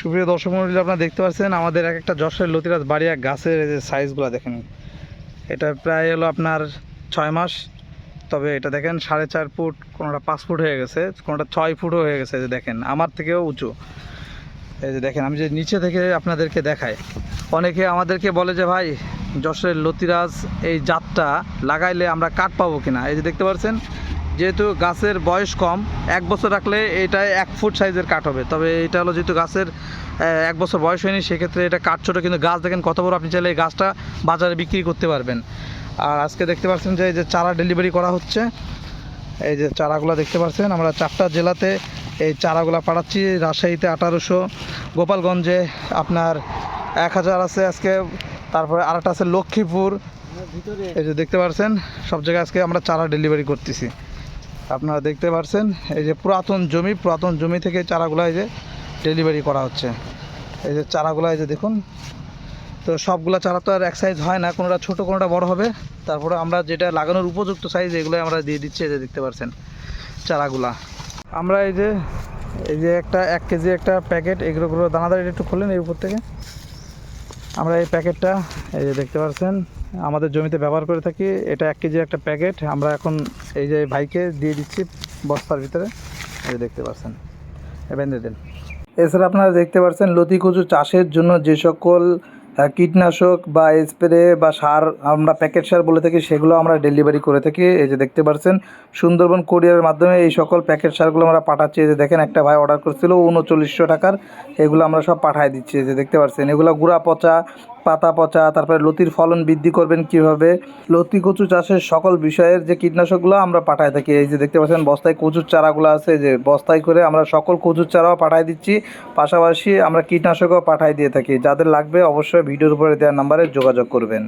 সুপ্রিয় দর্শক মন্ডলী, আপনারা দেখতে পাচ্ছেন আমাদের এক একটা যশোর লতিরাজ বাড়িয়া গাছের এই যে সাইজগুলো দেখেন। এটা প্রায় হলো আপনার ছয় মাস। তবে এটা দেখেন সাড়ে চার ফুট, কোনোটা পাঁচ ফুট হয়ে গেছে, কোনোটা ছয় ফুটও হয়ে গেছে যে দেখেন। আমার থেকেও উঁচু। এই যে দেখেন, আমি যে নিচে থেকে আপনাদেরকে দেখাই। অনেকে আমাদেরকে বলে যে, ভাই, যশোরের লতিরাজ এই জাতটা লাগাইলে আমরা কাঠ পাবো কিনা? এই যে দেখতে পাচ্ছেন যেহেতু গাছের বয়স কম, এক বছর রাখলে এটা এক ফুট সাইজের কাঠ হবে। তবে এটা হলো যেহেতু গাছের এক বছর বয়স হয়নি, সেক্ষেত্রে এটা কাঠ ছোটো, কিন্তু গাছ দেখেন কত বড়, আপনি চাইলে এই গাছটা বাজারে বিক্রি করতে পারবেন। আর আজকে দেখতে পাচ্ছেন যে এই যে চারা ডেলিভারি করা হচ্ছে, এই যে চারাগুলো দেখতে পাচ্ছেন, আমরা চারটা জেলাতে এই চারাগুলো পাঠাচ্ছি, রাজশাহীতে আঠারোশো, গোপালগঞ্জে আপনার এক হাজার আছে আজকে, তারপরে আরেকটা আছে লক্ষ্মীপুর। এই যে দেখতে পাচ্ছেন, সব জায়গায় আজকে আমরা চারা ডেলিভারি করতেছি। আপনারা দেখতে পাচ্ছেন এই যে পুরাতন জমি পুরাতন জমি থেকে চারাগুলো এই যে ডেলিভারি করা হচ্ছে। এই যে চারাগুলো এই যে দেখুন, তো সবগুলো চারা তো আর এক সাইজ হয় না, কোনোটা ছোটো, কোনোটা বড় হবে। তারপরে আমরা যেটা লাগানোর উপযুক্ত সাইজ এগুলো আমরা দিয়ে দিচ্ছি, এই যে দেখতে পাচ্ছেন চারাগুলা। আমরা এই যে এই যে একটা এক কেজি একটা প্যাকেট এগুলোগুলো দানাদার একটু খুললেন এই উপর থেকে। আমরা এই প্যাকেটটা এই যে দেখতে পাচ্ছেন আমাদের জমিতে ব্যবহার করে থাকি। এটা এক কেজি একটা প্যাকেট। আমরা এখন এই যে ভাইকে দিয়ে দিচ্ছি বস্তার ভিতরে। এই দেখতে পাচ্ছেন বেঁধে দেন। এছাড়া আপনারা দেখতে পাচ্ছেন, লতি কচু চাষের জন্য যে সকল কীটনাশক বা স্প্রে বা সার আমরা প্যাকেট সার বলে থাকি, সেগুলো আমরা ডেলিভারি করে থাকি। এই যে দেখতে পাচ্ছেন, সুন্দরবন কোরিয়ারের মাধ্যমে এই সকল প্যাকেট সারগুলো আমরা পাঠাচ্ছি। এই যে দেখেন, একটা ভাই অর্ডার করছিল, উনচল্লিশশো টাকার। এগুলো আমরা সব পাঠাই দিচ্ছি। এই যে দেখতে পাচ্ছেন, এগুলো গুঁড়া পচা পাতা পচা, তারপরে লতির ফলন বৃদ্ধি করবেন কীভাবে? লতি কচু চাষের সকল বিষয়ের যে কীটনাশকগুলো আমরা পাঠাই থাকি, এই যে দেখতে পাচ্ছেন বস্তায় কচুর চারাগুলো আছে, যে বস্তায় করে আমরা সকল কচুর চারাও পাঠাই দিচ্ছি। পাশাপাশি আমরা কীটনাশকও পাঠাই দিয়ে থাকি। যাদের লাগবে অবশ্যই ভিডিওর উপরে দেওয়ার নাম্বারে যোগাযোগ করবেন।